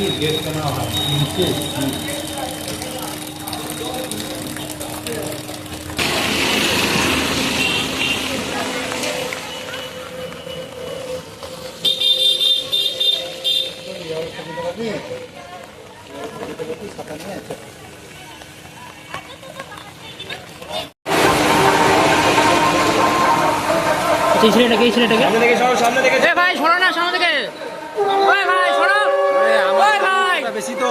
হচ্ছে আচ্ছা, এই ছেলেটাকে এই ছেলেটাকে সামনে থেকে ভাই সরো না বেশি তো।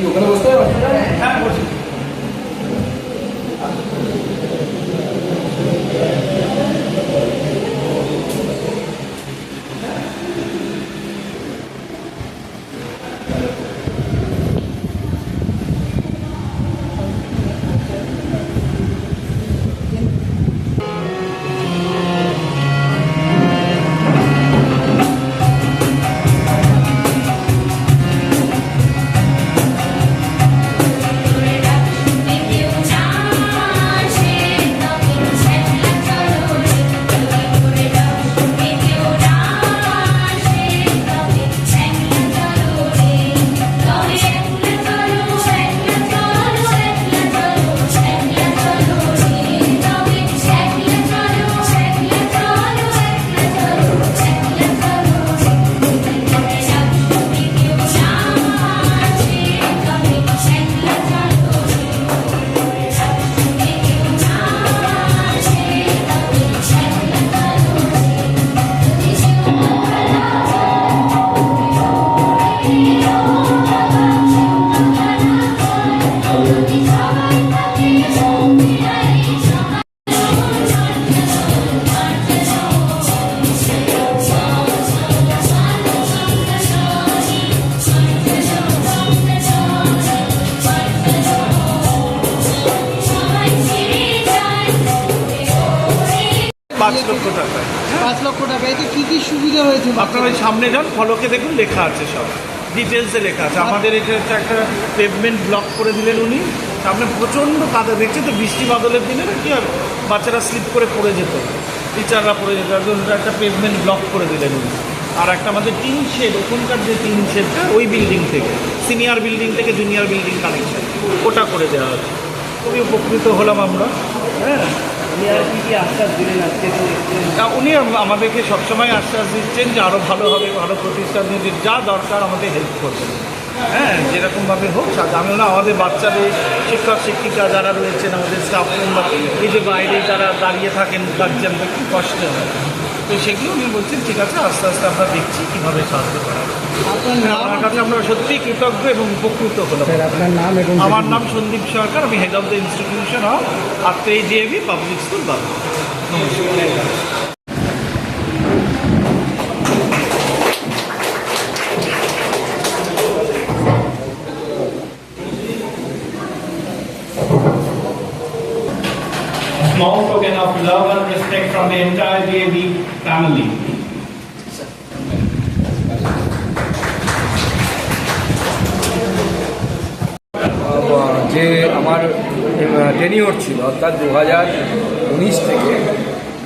Digo, পাঁচ লক্ষ টাকা। পাঁচ লক্ষ টাকা। এতে কি কি সুবিধা হয়েছে? আপনার ওই সামনে যান ফলকে দেখুন লেখা আছে সব। ডিটেলসে লেখা আছে। আমাদের এটা হচ্ছে একটা পেভমেন্ট ব্লক করে দিলেন উনি। সামনে প্রচণ্ড কাদা। দেখছে তো বৃষ্টি বাদলের দিনে কি আর বাচ্চারা স্লিপ করে পড়ে যেত। টিচাররা পড়ে যেত। একটা পেভমেন্ট ব্লক করে দিলেন উনি। আর একটা আমাদের টিন শেড ওখানকার যে টিন শেডটা ওই বিল্ডিং থেকে। সিনিয়র বিল্ডিং থেকে জুনিয়র বিল্ডিং কানেকশন ওটা করে দেওয়া হচ্ছে খুবই উপকৃত হলাম আমরা। হ্যাঁ। উনি আমাদেরকে সবসময় আশ্বাস দিচ্ছেন যে আরও ভালো হবে, ভালো প্রতিষ্ঠান যা দরকার আমাদের হেল্প করবেন হ্যাঁ যেরকমভাবে হোক সাথে আমি না, আমাদের বাচ্চাদের শিক্ষক, শিক্ষিকা যারা রয়েছেন, আমাদের স্টাফ মেম্বার এই যে বাইরে যারা দাঁড়িয়ে থাকেন গার্জিয়ানদের খুব কষ্ট হয়। তো সেগুলো উনি বলছেন ঠিক আছে আস্তে আস্তে আমরা দেখছি কীভাবে সাহায্য করা। আপনার কাছে আমরা সত্যিই কৃতজ্ঞ এবং উপকৃত হলাম। আপনার নাম এবং আমার নাম সন্দীপ সরকার আমি head of the institution of আত্মে DAV public school বাবা Small token of love and respect from the entire DAV family. যে আমার টেনিওর ছিল অর্থাৎ দু হাজার উনিশ থেকে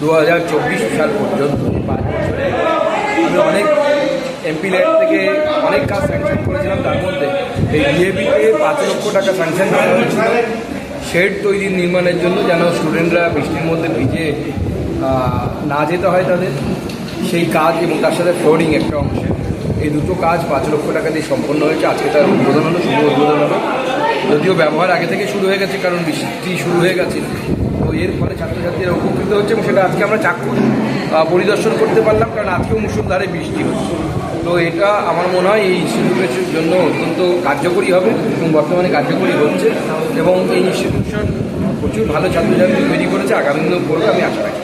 দু হাজার চব্বিশ সাল পর্যন্ত, পাঁচ বছরে আমি অনেক এমপি থেকে অনেক কাজ স্যাংশন করেছিলাম, তার মধ্যে এই ডিএবিতে পাঁচ লক্ষ টাকা স্যাংশন করা হয়েছিল শেড তৈরি নির্মাণের জন্য যেন স্টুডেন্টরা বৃষ্টির মধ্যে ভিজে না যেতে হয় তাদের, সেই কাজ এবং তার সাথে ফ্লোরিং একটা অংশ। এই দুটো কাজ পাঁচ লক্ষ টাকা দিয়ে সম্পন্ন হয়েছে। আজকে তার উদ্বোধন হলো, শুভ উদ্বোধন হলো। যদিও ব্যবহার আগে থেকে শুরু হয়ে গেছে, কারণ বৃষ্টি শুরু হয়ে গেছে। তো এর ফলে ছাত্রছাত্রীরা উপকৃত হচ্ছে এবং সেটা আজকে আমরা চাক্ষুষ পরিদর্শন করতে পারলাম, কারণ আজকেও মুসুলধারে বৃষ্টি হচ্ছে। তো এটা আমার মনে হয় এই ইনস্টিটিউটের জন্য অত্যন্ত কার্যকরী হবে এবং বর্তমানে কার্যকরী হচ্ছে এবং এই ইনস্টিটিউশন প্রচুর ভালো ছাত্রছাত্রী তৈরি করেছে। আগামী দিনেও করবে, আমি আশা রাখি।